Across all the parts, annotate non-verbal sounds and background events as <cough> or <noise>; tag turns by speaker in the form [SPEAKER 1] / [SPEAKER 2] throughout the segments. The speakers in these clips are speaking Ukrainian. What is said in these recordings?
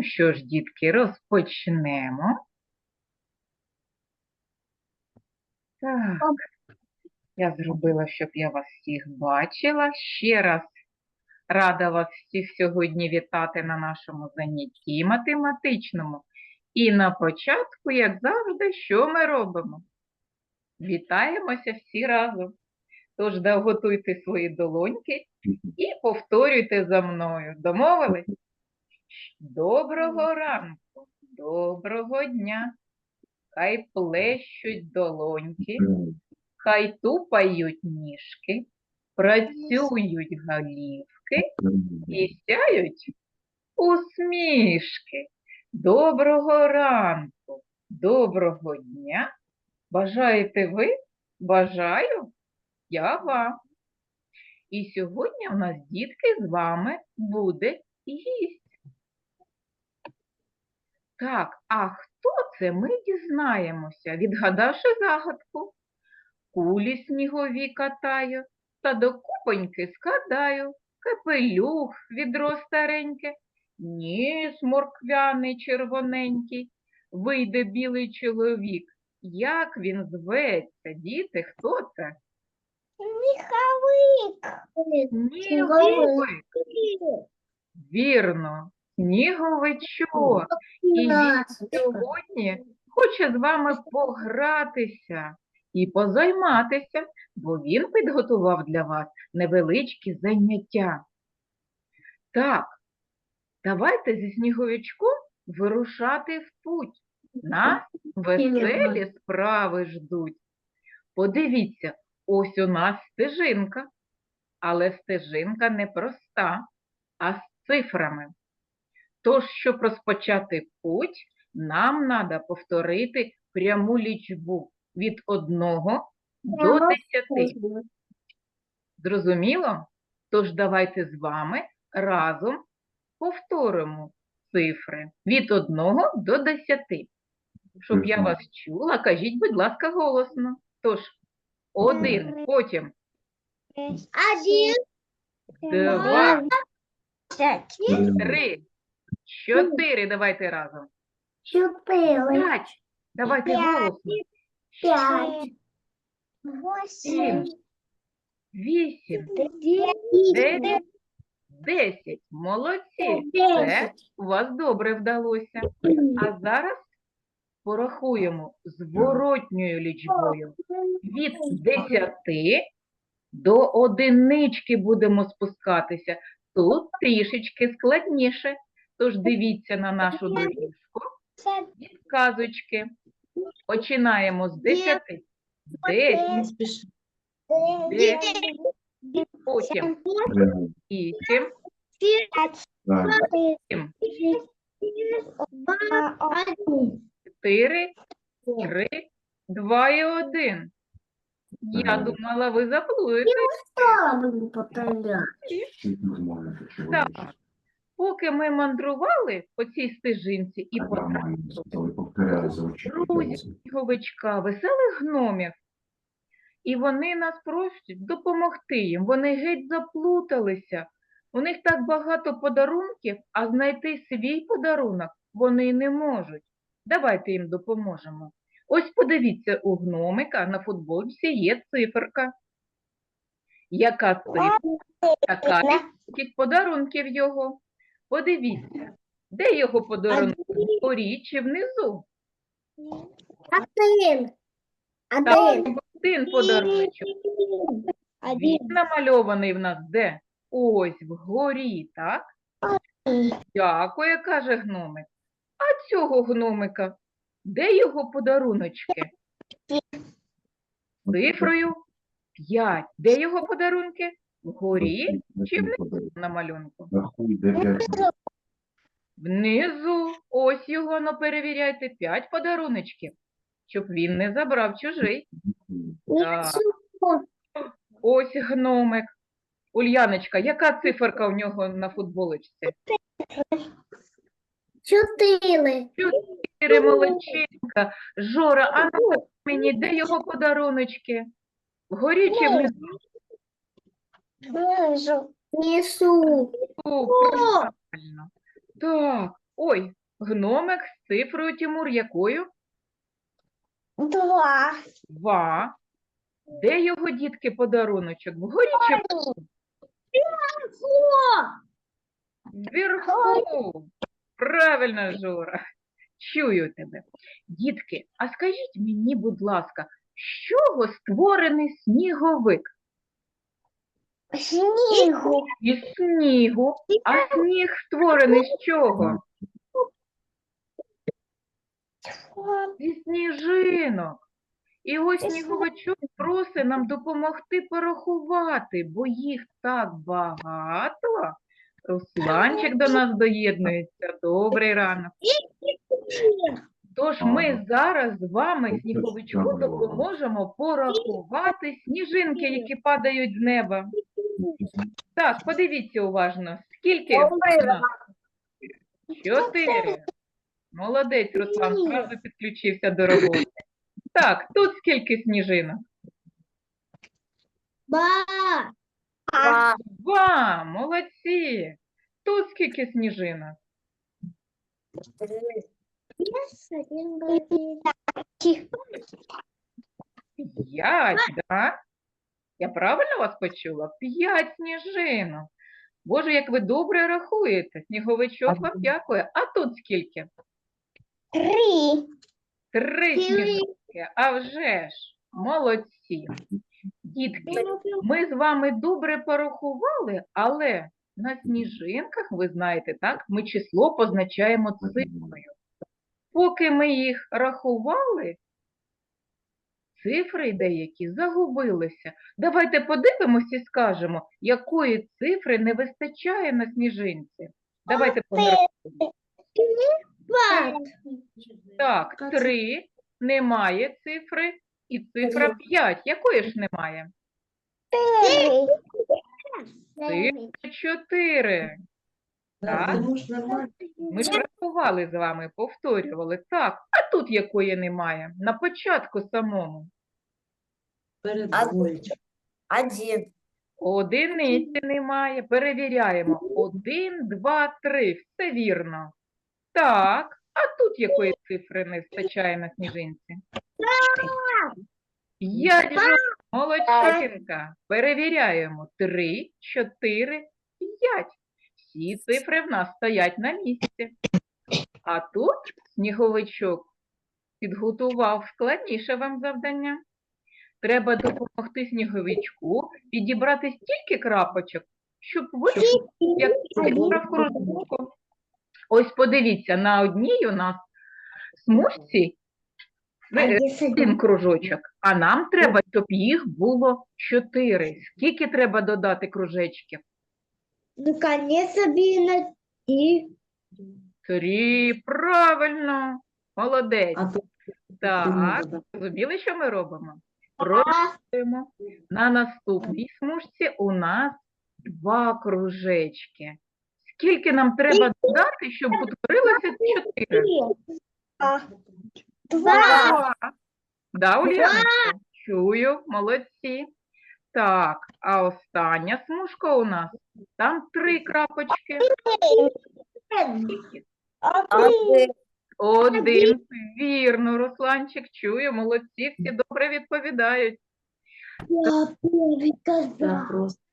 [SPEAKER 1] Ну що ж, дітки, розпочнемо. Так, я зробила, щоб я вас всіх бачила. Ще раз рада вас всіх сьогодні вітати на нашому занятті математичному. І на початку, як завжди, що ми робимо? Вітаємося всі разом. Тож готуйте свої долоньки і повторюйте за мною. Домовились? Доброго ранку, доброго дня. Хай плещуть долоньки, хай тупають ніжки, працюють голівки і сяють усмішки. Доброго ранку, доброго дня. Бажаєте ви? Бажаю я вам. І сьогодні у нас, дітки, з вами буде гість. Так, а хто це, ми дізнаємося, відгадавши загадку. Кулі снігові катаю, та до купоньки складаю, капелюх відро стареньке, ніс морквяний червоненький, вийде білий чоловік. Як він зветься, діти, хто це? Сніговик. Вірно, сніговичок. І він сьогодні хоче з вами погратися і позайматися, бо він підготував для вас невеличкі заняття. Так, давайте зі сніговичком вирушати в путь. Нас веселі справи ждуть. Подивіться, ось у нас стежинка, але стежинка не проста, а з цифрами. Тож, щоб розпочати путь, нам треба повторити пряму лічбу від 1 до 10. Зрозуміло? Тож давайте з вами разом повторимо цифри від 1 до 10. Щоб я вас чула, кажіть, будь ласка, голосно. Тож, один, потім.
[SPEAKER 2] Один,
[SPEAKER 1] два, три, чотири. Давайте разом.
[SPEAKER 2] четыре,
[SPEAKER 1] П'ять. Давайте
[SPEAKER 2] П'ять.
[SPEAKER 1] голосно.
[SPEAKER 2] пять, восемь,
[SPEAKER 1] Вісім,
[SPEAKER 2] девять,
[SPEAKER 1] десять. Молодці. Це у вас добре вдалося. А зараз порахуємо зворотньою лічбою. Від 10 до одинички будемо спускатися. Тут трішечки складніше. Тож дивіться на нашу доріжку. Підказочки. Починаємо з 10. 10, 9, потім 8,
[SPEAKER 2] пять,
[SPEAKER 1] 7,
[SPEAKER 2] два, один.
[SPEAKER 1] 4, 3, 2 і 1. Я думала, ви заплуєте. Так. Поки ми мандрували по цій стежинці і потрапили друзі сніговичка, веселих гномів. І вони нас просять допомогти їм. Вони геть заплуталися. У них так багато подарунків, а знайти свій подарунок вони не можуть. Давайте їм допоможемо. Ось подивіться, у гномика на футболці є циферка. Яка цифра? Така кількість подарунків його. Подивіться, де його подарунок? Вгорі чи внизу?
[SPEAKER 2] Один. Один.
[SPEAKER 1] один подаруночок. Він намальований в нас де? Ось вгорі, так? Дякую, каже гномик. А цього гномика, де його подаруночки? Цифрою 5. Де його подарунки? Вгорі чи внизу на малюнку?
[SPEAKER 3] П'ять.
[SPEAKER 1] Внизу. Ось його, ну перевіряйте, 5 подаруночків, щоб він не забрав чужий. Так. Ось гномик. Ульяночка, яка циферка у нього на футболочці?
[SPEAKER 2] Чотири.
[SPEAKER 1] Чотири молодчинка. Жора, а ну мені, де його подаруночки? Вгорі чи внизу?
[SPEAKER 2] Внизу. Несу.
[SPEAKER 1] О, правильно. Так, Ой, гномик з цифрою Тимур якою?
[SPEAKER 2] Два.
[SPEAKER 1] Два. Де його дітки подаруночок? Вгорі чи внизу? Вверху. Правильно, Жора. Чую тебе. Дітки, а скажіть мені, будь ласка, з чого створений сніговик?
[SPEAKER 2] Снігу.
[SPEAKER 1] Із снігу. А сніг створений з чого? Зі сніжинок. І ось сніговичок просить нам допомогти порахувати, бо їх так багато. Русланчик до нас доєднується. Добрий ранок. Тож ми зараз з вами, сніговичку, допоможемо порахувати сніжинки, які падають з неба. Так, подивіться уважно. Скільки? Чотири. Молодець, Руслан,
[SPEAKER 2] Ні.
[SPEAKER 1] одразу підключився до роботи. Так, тут скільки сніжинок?
[SPEAKER 2] Ба.
[SPEAKER 1] Два, молодці. Тут скільки сніжинок? П'ять, да? Я правильно вас почула? П'ять сніжинок. Боже, як ви добре рахуєте. Сніговичок вам дякує. А тут скільки?
[SPEAKER 2] Три.
[SPEAKER 1] Три сніжинки. А вже ж, молодці. Дітки, ми з вами добре порахували, але на сніжинках, ви знаєте, так, ми число позначаємо цифрою. Поки ми їх рахували, цифри деякі загубилися. Давайте подивимося і скажемо, якої цифри не вистачає на сніжинці. Давайте поміркуємо. Так, три, немає цифри, і цифра 5. Якої ж немає?
[SPEAKER 2] Три.
[SPEAKER 1] Чотири. Так. Ми ж рахували з вами, повторювали. Так, а тут якої немає? На початку самому.
[SPEAKER 3] Перед
[SPEAKER 4] Один.
[SPEAKER 1] Одиниці немає. Перевіряємо. Один, два, три. Все вірно. Так, а тут якої цифри не вистачає на сніжинці? П'ять же. Молодчинка. Перевіряємо. Три, чотири, п'ять. Всі цифри в нас стоять на місці. А тут сніговичок підготував складніше вам завдання. Треба допомогти сніговичку підібрати стільки крапочок, щоб вийшло, як цифра в кружку. Ось подивіться, на одній у нас смужці один кружочок, а нам треба, щоб їх було чотири. Скільки треба додати кружечків?
[SPEAKER 2] Наконец обидно. И
[SPEAKER 1] Три. Правильно. Молодець.
[SPEAKER 3] А тут
[SPEAKER 1] Так, зрозуміли, що ми робимо? Пробуємо. На наступній смужці у нас два кружечки. Скільки нам треба додати, щоб утворилося чотири?
[SPEAKER 2] Два.
[SPEAKER 1] Да, Ульяночко? Чую, молодці. Так, а остання смужка у нас, там три крапочки.
[SPEAKER 4] Один.
[SPEAKER 1] Один. Вірно, Русланчик, чую, молодці, всі добре відповідають.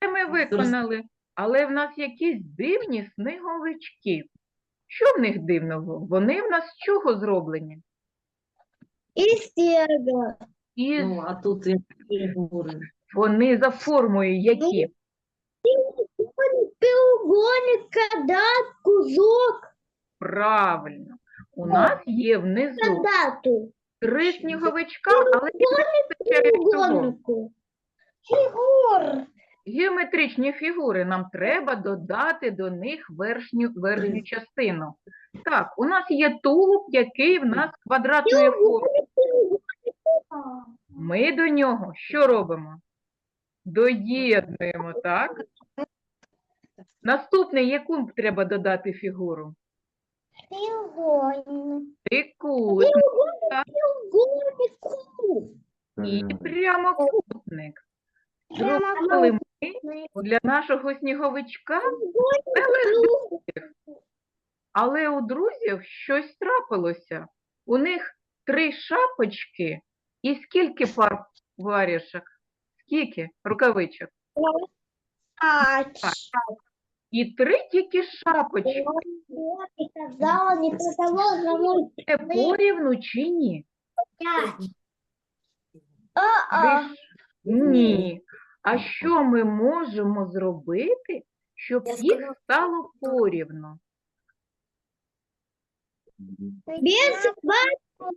[SPEAKER 3] Це
[SPEAKER 1] ми виконали, але в нас якісь дивні сніговички. Що в них дивного? Вони в нас з чого зроблені?
[SPEAKER 2] И снега.
[SPEAKER 1] Із
[SPEAKER 3] ну, а тут фігури.
[SPEAKER 1] вони за формою які?
[SPEAKER 2] Треугольник, квадрат, кузок,
[SPEAKER 1] Правильно. У нас є внизу
[SPEAKER 2] квадрату.
[SPEAKER 1] три сніговичка, але їх не вистачає всього.
[SPEAKER 2] Треугольнику. Фигур.
[SPEAKER 1] Геометричні фігури. Нам треба додати до них верхню, верхню частину. Так, у нас є тулуб, який в нас квадратної форми. Ми до нього що робимо? Доєднуємо, так? Наступне, яку треба додати фігуру?
[SPEAKER 2] Треугольник.
[SPEAKER 1] Трикутник
[SPEAKER 2] Треугольник. куб.
[SPEAKER 1] і прямокутник. Зробили ми для нашого сніговичка
[SPEAKER 2] Треугольник.
[SPEAKER 1] Але у друзів щось трапилося. У них три шапочки і скільки пар варішок? Скільки рукавичок? І три тільки шапочки. Це порівну чи ні? Ви ж- Ні. А що ми можемо зробити, щоб
[SPEAKER 4] Я
[SPEAKER 1] їх
[SPEAKER 4] сказала,
[SPEAKER 1] стало порівну?
[SPEAKER 2] Без вас.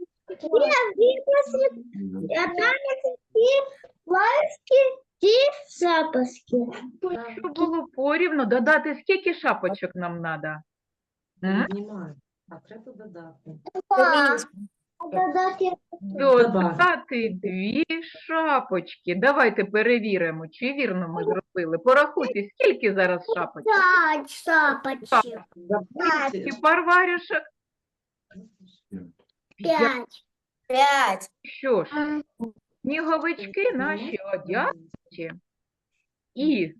[SPEAKER 1] Щоб було порівну, додати скільки шапочок нам треба?
[SPEAKER 3] Піднімаю. А треба додати.
[SPEAKER 2] Додати
[SPEAKER 1] Додати дві шапочки. Давайте перевіримо, чи вірно ми зробили. Порахуйте, скільки зараз шапочок?
[SPEAKER 2] п'ять шапочок.
[SPEAKER 1] Скільки пар варюшок?
[SPEAKER 2] П'ять.
[SPEAKER 4] Пять.
[SPEAKER 1] Що ж, сніговички наші одяті і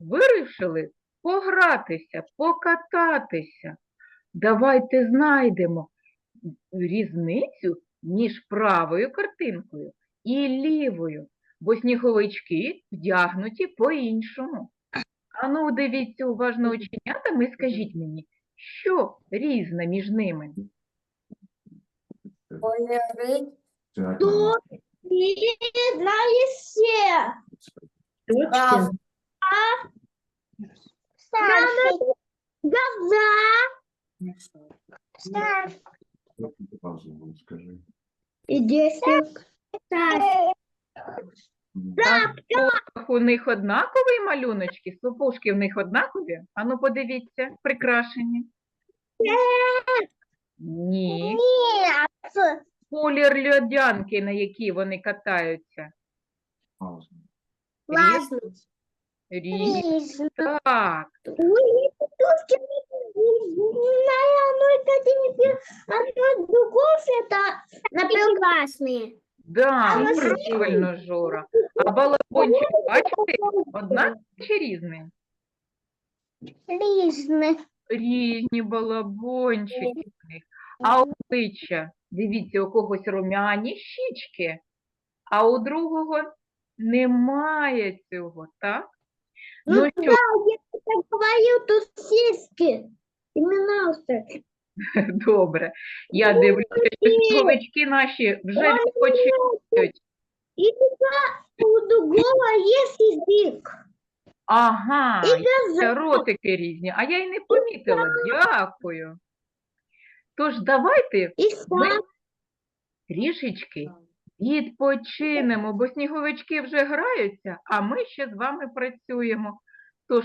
[SPEAKER 1] вирішили погратися, покататися. Давайте знайдемо різницю між правою картинкою і лівою, бо сніговички вдягнуті по-іншому. Ану, дивіться уважно оченятами і скажіть мені, що різне між ними?
[SPEAKER 4] Кольори.
[SPEAKER 2] Хто не знає все.
[SPEAKER 4] Прав.
[SPEAKER 2] Мама, глаза.
[SPEAKER 5] Скажи.
[SPEAKER 2] И десять.
[SPEAKER 1] Так, у них однакові малюночки, сапожки в них однакові? Ану, подивіться, прикрашені. Ні.
[SPEAKER 2] Нет.
[SPEAKER 1] Колір льодянки, на якій вони катаються.
[SPEAKER 2] Классно.
[SPEAKER 1] Різні. Так,
[SPEAKER 2] Ой, тушки наверное, это не одно другое, это например,
[SPEAKER 1] да,
[SPEAKER 2] А ось
[SPEAKER 1] правильно, Жора. А балабончик, бачите, одна чи різний?
[SPEAKER 2] Різне.
[SPEAKER 1] Різні балабончики в них. А обличчя, дивіться, у когось румяні щічки, а у другого немає цього, так?
[SPEAKER 2] Ну,
[SPEAKER 1] Ну
[SPEAKER 2] да,
[SPEAKER 1] що,
[SPEAKER 2] я так говорю, тут сиськи. Именно что.
[SPEAKER 1] добре. Я дивлюся, що сніговички наші вже відпочивають.
[SPEAKER 2] И туда у другого есть язык.
[SPEAKER 1] Ага, це ротики різні, а я й не помітила. Дякую. Тож давайте
[SPEAKER 2] И
[SPEAKER 1] ми трішечки відпочинемо, бо сніговички вже граються, а ми ще з вами працюємо. Тож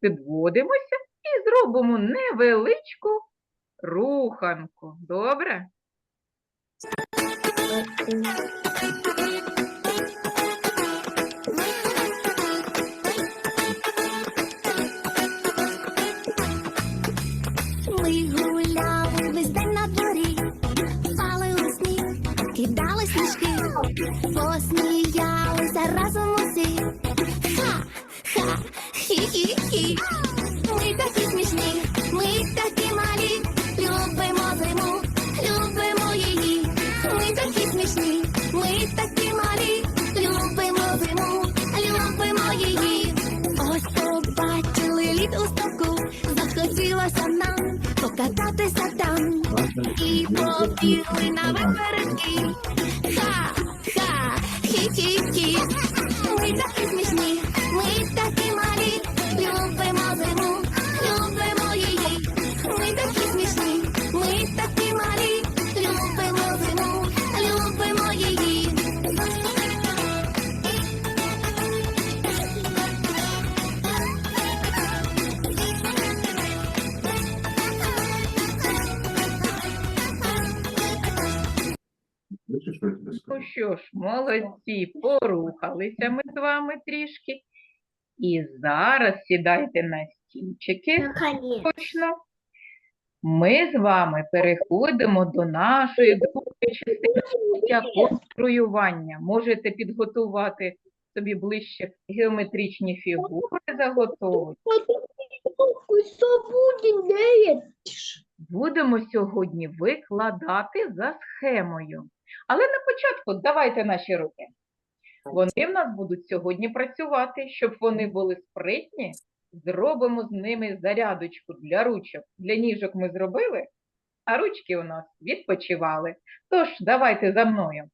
[SPEAKER 1] підводимося і зробимо невеличку руханку. Добре?
[SPEAKER 6] Ми кидали сніжки, посміялися разом усі. Ха, ха, хі-хі-хі. І побігли на випередки. Ха, ха, хі-хі-хі. Ми такі
[SPEAKER 1] молодці, порухалися ми з вами трішки. І зараз сідайте на стільчики. Точно. Ми з вами переходимо до нашої другої частини конструювання. Можете підготувати собі ближче геометричні фігури заготовити. Будемо сьогодні викладати за схемою. Але на початку давайте наші руки. Вони в нас будуть сьогодні працювати, щоб вони були спритні. Зробимо з ними зарядочку для ручок. Для ніжок ми зробили, а ручки у нас відпочивали. Тож, давайте за мною.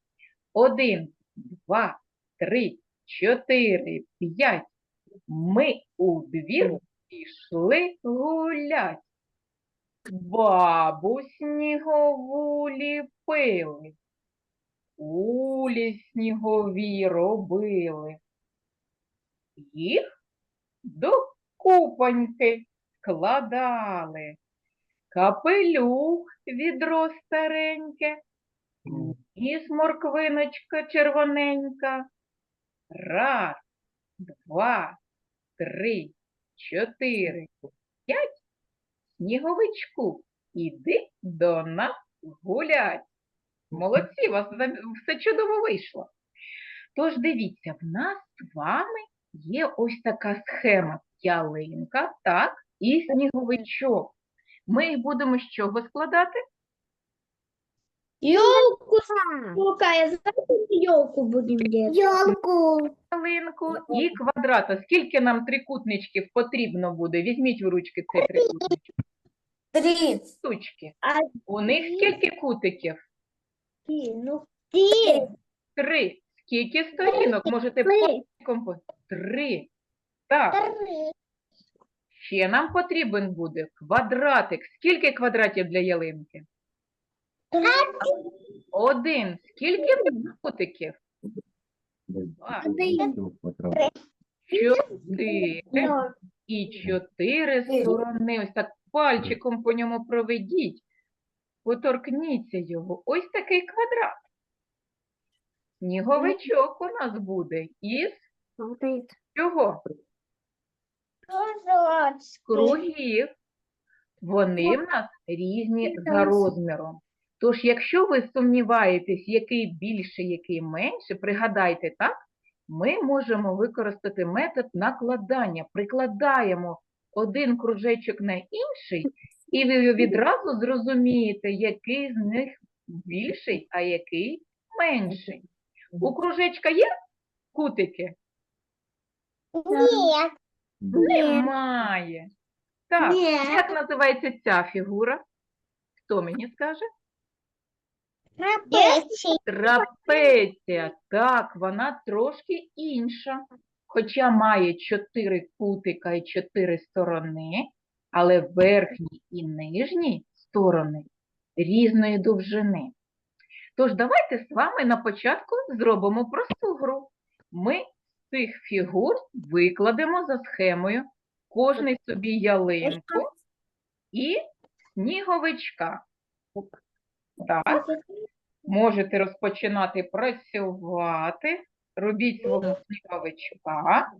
[SPEAKER 1] Один, два, три, чотири, п'ять. Ми у двір пішли гулять. Бабу снігову ліпили, кулі снігові робили. Їх до купоньки складали. Капелюх відро стареньке, і морквиночка червоненька. Раз, два, три, чотири, п'ять. Сніговичку, іди до нас гулять. Молодці, у вас все чудово вийшло. Тож дивіться, в нас з вами є ось така схема. Ялинка, так, і сніговичок. Ми їх будемо з чого складати?
[SPEAKER 2] Елку. Лука, я знаю, елку будем делать. Елку.
[SPEAKER 1] Ялинку і квадрата. Скільки нам трикутничків потрібно буде? Візьміть в ручки цей трикутничок.
[SPEAKER 4] Три.
[SPEAKER 1] Штучки. У них скільки кутиків?
[SPEAKER 2] Ну, три.
[SPEAKER 1] Три. Скільки сторінок? Можете
[SPEAKER 2] Три.
[SPEAKER 1] пальчиком по- Три. Так, ще нам потрібен буде квадратик. Скільки квадратів для ялинки? Один. Скільки кутиків? Два. Чотири. І чотири сторони. Ось так пальчиком по ньому проведіть. Поторкніться його. Ось такий квадрат. Сніговичок у нас буде із чого? З кругів. Вони в нас різні за розміром. Тож, якщо ви сумніваєтесь, який більше, який менше, пригадайте, так, ми можемо використати метод накладання. Прикладаємо один кружечок на інший, і ви відразу зрозумієте, який з них більший, а який менший. У кружечка є кутики?
[SPEAKER 2] Нет.
[SPEAKER 1] Немає. Так,
[SPEAKER 2] Ні.
[SPEAKER 1] як називається ця фігура? Хто мені скаже?
[SPEAKER 2] Трапеции.
[SPEAKER 1] Трапеція. Так, вона трошки інша. Хоча має чотири кутика і чотири сторони, але верхні і нижні сторони різної довжини. Тож давайте з вами на початку зробимо просту гру. Ми з цих фігур викладемо за схемою кожний собі ялинку і сніговичка. Так, можете розпочинати працювати. Робіть свого сніговичка.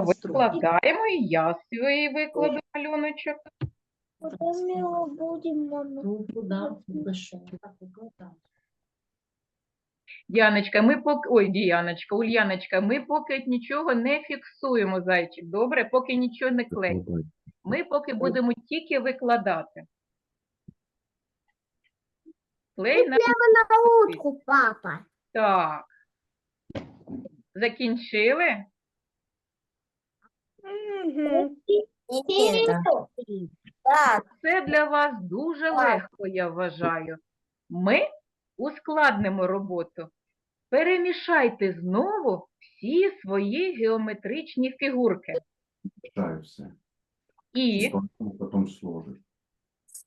[SPEAKER 1] Викладаємо, і я свій викладу малюночок.
[SPEAKER 2] Куда мы его будем, мама?
[SPEAKER 3] Ну, куда? Большой. Так.
[SPEAKER 1] Діаночка, ми поки. Ой, Діаночка, Ульяночка, ми поки нічого не фіксуємо, зайчик. Добре, поки нічого не клеїмо. Ми поки будемо тільки викладати. Клей на
[SPEAKER 2] На утку, папа.
[SPEAKER 1] так. Закінчили?
[SPEAKER 4] Так.
[SPEAKER 1] Це для вас дуже легко, я вважаю. Ми ускладнимо роботу. Перемішайте знову всі свої геометричні фігурки.
[SPEAKER 5] Все.
[SPEAKER 1] І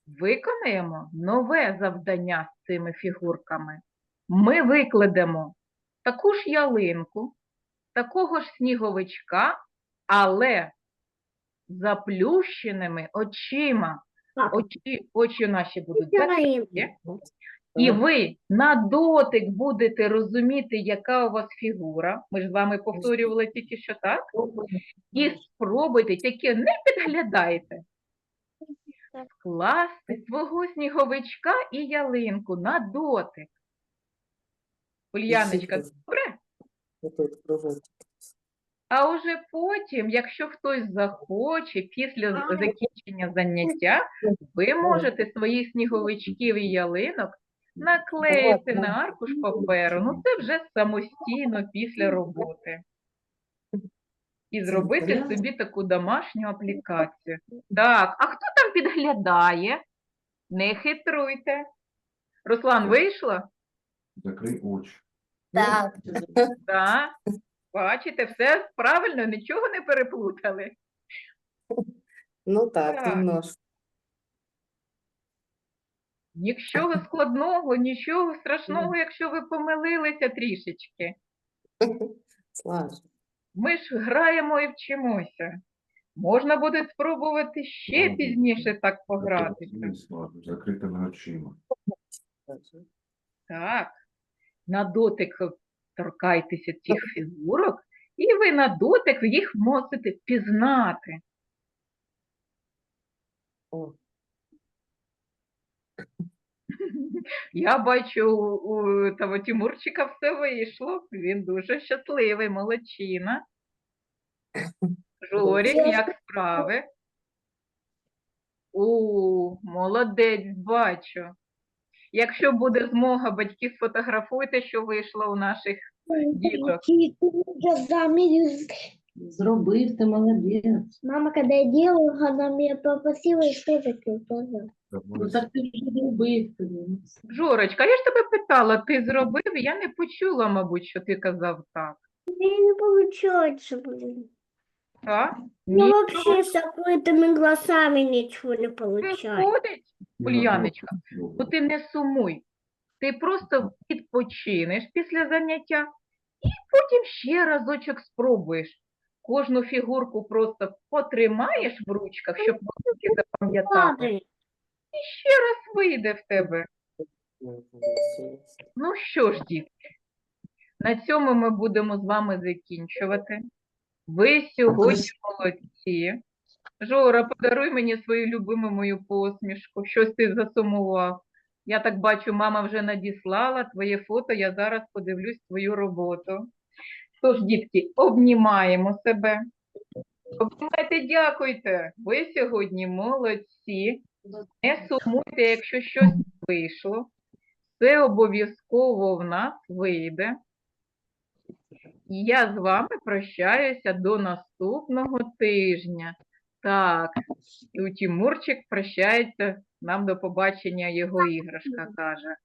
[SPEAKER 1] виконаємо нове завдання з цими фігурками. Ми викладемо таку ж ялинку, такого ж сніговичка, але заплющеними очима. Очі, очі наші будуть закриті. І ви на дотик будете розуміти, яка у вас фігура. Ми ж з вами повторювали тільки що так. І спробуйте, тільки не підглядайте. Скласти свого сніговичка і ялинку на дотик. Ульяночка, добре? А уже потім, якщо хтось захоче, після закінчення заняття, ви можете своїх сніговичків і ялинок наклеїти на аркуш паперу. Ну, це вже самостійно після роботи. І зробити собі таку домашню аплікацію. Так, а хто там підглядає? Не хитруйте. Руслан, вийшла?
[SPEAKER 5] Закрий очі.
[SPEAKER 4] Так.
[SPEAKER 1] Так. Бачите, все правильно, нічого не переплутали.
[SPEAKER 7] Ну так,
[SPEAKER 1] Так.
[SPEAKER 7] немножко.
[SPEAKER 1] Нічого складного, нічого страшного, якщо ви помилилися трішечки. <laughs> Ми ж граємо і вчимося. Можна буде спробувати ще пізніше так погратися.
[SPEAKER 5] Не закритими очима.
[SPEAKER 1] Так. На дотик торкайтеся цих фігурок, і ви на дотик їх можете впізнати.
[SPEAKER 7] О, <laughs>
[SPEAKER 1] Я бачу, у, у того Тимурчика все вийшло. Він дуже щасливий, молодчина. Жорік, як справи? У, молодець, бачу. Якщо буде змога, батьки сфотографуйте, що вийшло у наших діток.
[SPEAKER 3] Зробив ти молодець.
[SPEAKER 2] Мама, когда я делала, она меня попросила что такое тоже.
[SPEAKER 3] Ну так ти вже зробив.
[SPEAKER 1] Жорочка, я ж тебе питала, ти зробив? Я не почула, мабуть, що ти казав так.
[SPEAKER 2] Мне не получается, блин.
[SPEAKER 1] Так?
[SPEAKER 2] Ну
[SPEAKER 1] Ні,
[SPEAKER 2] вообще с закрытыми глазами ничего не получается.
[SPEAKER 1] виходить, Ульяночка.
[SPEAKER 5] Ну,
[SPEAKER 1] Ну ти не сумуй. Ти просто відпочинеш після заняття і потім ще разочок спробуєш. Кожну фігурку просто потримаєш в ручках, щоб потім запам'ятати. І ще раз вийде в тебе.
[SPEAKER 7] ну.
[SPEAKER 1] Ну що ж, дітки, на цьому ми будемо з вами закінчувати. Ви сьогодні молодці. Жора, подаруй мені свою любиму мою посмішку. Щось ти засумував. Я так бачу, мама вже надіслала твоє фото, я зараз подивлюсь твою роботу. Тож, дітки, обнімаємо себе. Обнімайте, дякуйте. Ви сьогодні молодці. Не сумуйте, якщо щось вийшло. Все обов'язково в нас вийде. Я з вами прощаюся до наступного тижня. Так, і у Тимурчик прощається, нам до побачення його іграшка каже.